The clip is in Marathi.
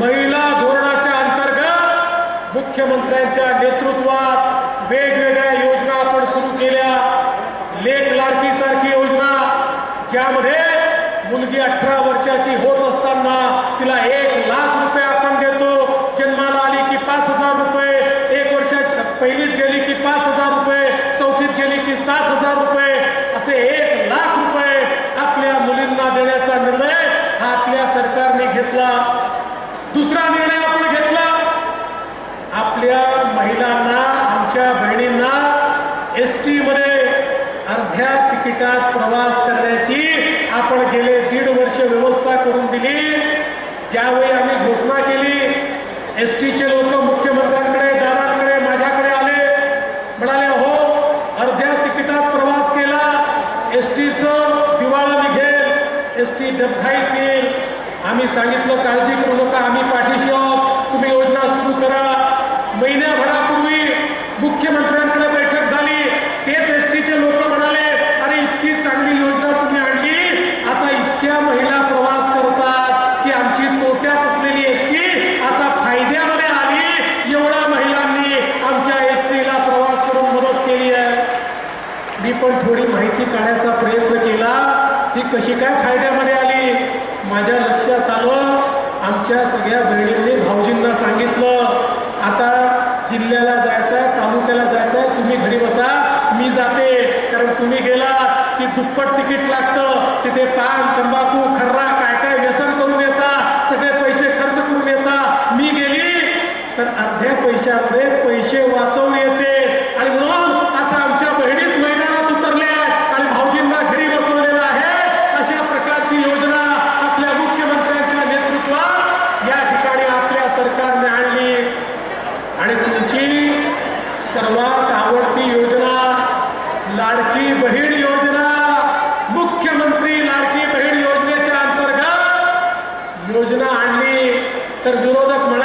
महिला धोरणाच्या अंतर्गत मुख्यमंत्र्यांच्या नेतृत्वात वेगवेगळ्या योजना आपण सुरू केल्या. लेट लाडकी सारखी योजना ज्यामध्ये मुलगी अठरा वर्षाची होत असताना तिला एक लाख रुपये आपण देतो. जन्माला आली की पाच हजार रुपये एक वर्षाच्या पहिलीत गेली की पाच हजार रुपये चौथीत गेली की सात हजार रुपये. असे एक लाख रुपये आपल्या मुलींना देण्याचा निर्णय हा आपल्या सरकारने घेतला. दुसरा निर्णय आपण घेतला. आपल्या महिलांना आमच्या बहिणींना एस टी मध्ये अर्ध्या तिकिटात प्रवास करण्याची आपण गेले दीड वर्ष व्यवस्था करून दिली. ज्यावेळी आम्ही घोषणा केली एस टीचे लोक मुख्यमंत्र्यांकडे दादांकडे माझ्याकडे आले. म्हणाले हो अर्ध्या तिकिटात प्रवास केला. एस टीचं दिवाळा निघेल. एस टी डबघाईस येईल. आम्ही सांगितलं काळजी करू नका आम्ही पाठीशी आहोत. तुम्ही योजना सुरू करा. महिन्याभरापूर्वी मुख्यमंत्र्यांकडे बैठक झाली. तेच एस टीचे लोक म्हणाले अरे इतकी चांगली योजना तुम्ही आणली. आता इतक्या महिला प्रवास करतात की आमची तोट्यात असलेली एस टी आता फायद्यामध्ये आली. एवढ्या महिलांनी आमच्या एस टीला प्रवास करून मदत केली आहे. मी पण थोडी माहिती काढायचा प्रयत्न केला. ही कशी काय फायद्यामध्ये आली? माझ्या लक्षात आलं आमच्या सगळ्या बहिणींनी भाऊजींना सांगितलं आता जिल्ह्याला जायचं तालुक्याला जायचं तुम्ही घरी बसा मी जाते. कारण तुम्ही गेला की दुप्पट तिकीट लागतं तिथे पान तंबाखू खर्रा काय काय व्यसन करून येता सगळे पैसे खर्च करून येता. मी गेली तर अर्ध्या पैशामध्ये पैसे वाचवून येते. तर विरोधक म्हणून